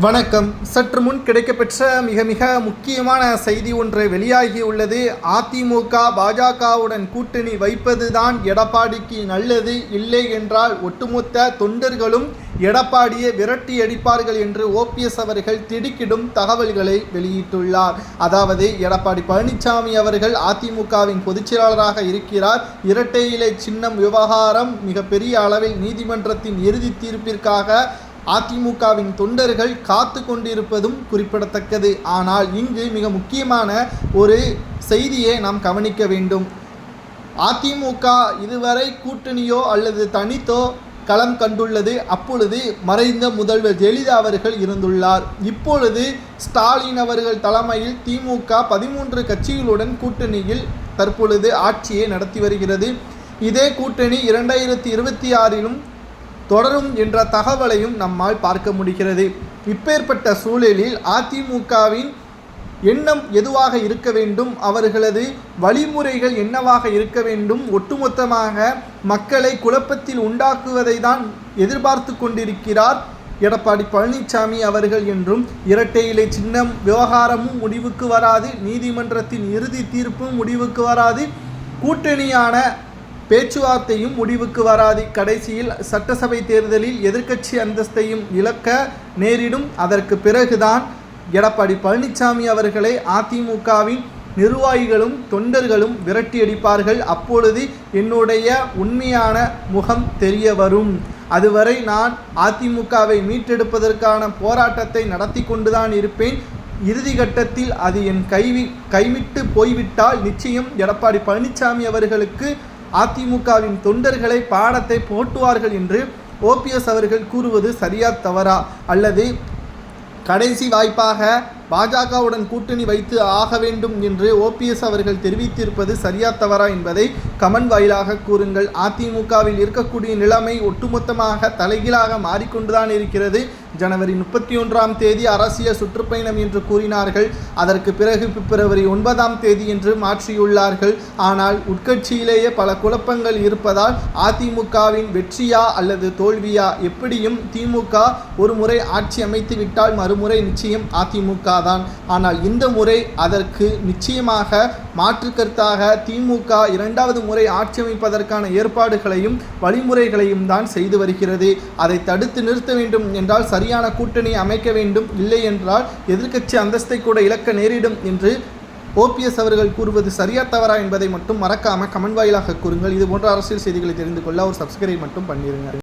வணக்கம். சற்று முன் கிடைக்கப்பெற்ற மிக மிக முக்கியமான செய்தி ஒன்று வெளியாகியுள்ளது அதிமுக பாஜகவுடன் கூட்டணி வைப்பதுதான் எடப்பாடிக்கு நல்லது இல்லை என்றால் ஒட்டுமொத்த தொண்டர்களும் எடப்பாடியை விரட்டி அடிப்பார்கள் என்று ஓபிஎஸ் அவர்கள் திடுக்கிடும் தகவல்களை வெளியிட்டுள்ளார். அதாவது எடப்பாடி பழனிசாமி அவர்கள் அதிமுகவின் பொதுச்செயலாளராக இருக்கிறார். இரட்டை இலை சின்னம் விவகாரம் மிகப்பெரிய அளவில் நீதிமன்றத்தின் இறுதி தீர்ப்பிற்காக அதிமுகவின் தொண்டர்கள் காத்து கொண்டிருப்பதும் குறிப்பிடத்தக்கது. ஆனால் இங்கு மிக முக்கியமான ஒரு செய்தியை நாம் கவனிக்க வேண்டும். அதிமுக இதுவரை கூட்டணியோ அல்லது தனித்தோ களம் கண்டுள்ளது. அப்பொழுது மறைந்த முதல்வர் ஜெயலலிதா அவர்கள் இருந்துள்ளார். இப்பொழுது ஸ்டாலின் அவர்கள் தலைமையில் திமுக பதிமூன்று கட்சிகளுடன் கூட்டணியில் தற்பொழுது ஆட்சியை நடத்தி வருகிறது. இதே கூட்டணி இரண்டாயிரத்தி இருபத்தி ஆறிலும் தொடரும் என்ற தகவலையும் நம்மால் பார்க்க முடிகிறது. இப்பேற்பட்ட சூழலில் அதிமுகவின் எண்ணம் எதுவாக இருக்க வேண்டும்? அவர்களது வழிமுறைகள் என்னவாக இருக்க வேண்டும்? ஒட்டுமொத்தமாக மக்களை குழப்பத்தில் உண்டாக்குவதை தான் எதிர்பார்த்து கொண்டிருக்கிறார் எடப்பாடி பழனிசாமி அவர்கள் என்றும் இரட்டை இலை சின்னம் விவகாரமும் முடிவுக்கு வராது நீதிமன்றத்தின் இறுதி தீர்ப்பும் முடிவுக்கு வராது கூட்டணியான பேச்சுவார்த்தையும் முடிவுக்கு வராது. கடைசியில் சட்டசபை தேர்தலில் எதிர்க்கட்சி அந்தஸ்தையும் இழக்க நேரிடும். அதற்கு பிறகுதான் எடப்பாடி பழனிசாமி அவர்களை அதிமுகவின் நிர்வாகிகளும் தொண்டர்களும் விரட்டியடிப்பார்கள். அப்பொழுது என்னுடைய உண்மையான முகம் தெரிய வரும் அதுவரை நான் அதிமுகவை மீட்டெடுப்பதற்கான போராட்டத்தை நடத்தி கொண்டுதான் இருப்பேன். இறுதி கட்டத்தில் அது என் கைவி கைவிட்டு போய்விட்டால் நிச்சயம் எடப்பாடி பழனிசாமி அவர்களுக்கு அதிமுகவின் தொண்டர்களை பாடத்தை போட்டுவார்கள் என்று ஓபிஎஸ் அவர்கள் கூறுவது சரியா தவறா? அல்லது கடைசி வாய்ப்பாக பாஜகவுடன் கூட்டணி வைத்து ஆக வேண்டும் என்று ஓபிஎஸ் அவர்கள் தெரிவித்திருப்பது சரியா தவறா என்பதை கமெண்ட் வாயிலாக கூறுங்கள். அதிமுகவில் இருக்கக்கூடிய நிலைமை ஒட்டுமொத்தமாக தலைகீழாக மாறிக்கொண்டுதான் இருக்கிறது. ஜனவரி முப்பத்தி ஒன்றாம் தேதி அரசியல் சுற்றுப்பயணம் என்று கூறினார்கள். அதற்கு பிறகு பிப்ரவரி ஒன்பதாம் தேதி என்று மாற்றியுள்ளார்கள். ஆனால் உட்கட்சியிலேயே பல குழப்பங்கள் இருப்பதால் அதிமுகவின் வெற்றியா அல்லது தோல்வியா எப்படியும் திமுக ஒரு முறை ஆட்சி அமைத்து விட்டால் மறுமுறை நிச்சயம் அதிமுக தான் ஆனால் இந்த முறை அதற்கு நிச்சயமாக மாற்றுக்கருத்தாக திமுக இரண்டாவது முறை ஆட்சி அமைப்பதற்கான ஏற்பாடுகளையும் வழிமுறைகளையும் தான் செய்து வருகிறது. அதை தடுத்து நிறுத்த வேண்டும் என்றால் சரியான கூட்டணி அமைக்க வேண்டும். இல்லை என்றால் எதிர்க்கட்சி அந்தஸ்தை கூட இழக்க நேரிடும் என்று ஓபிஎஸ் அவர்கள் கூறுவது சரியா தவறா என்பதை மட்டும் மறக்காமல் கமெண்ட் வாயிலாக கூறுங்கள். இது போன்ற அரசியல் செய்திகளை தெரிந்து கொள்ள ஒரு சப்ஸ்கிரைப் மட்டும் பண்ணிடுங்க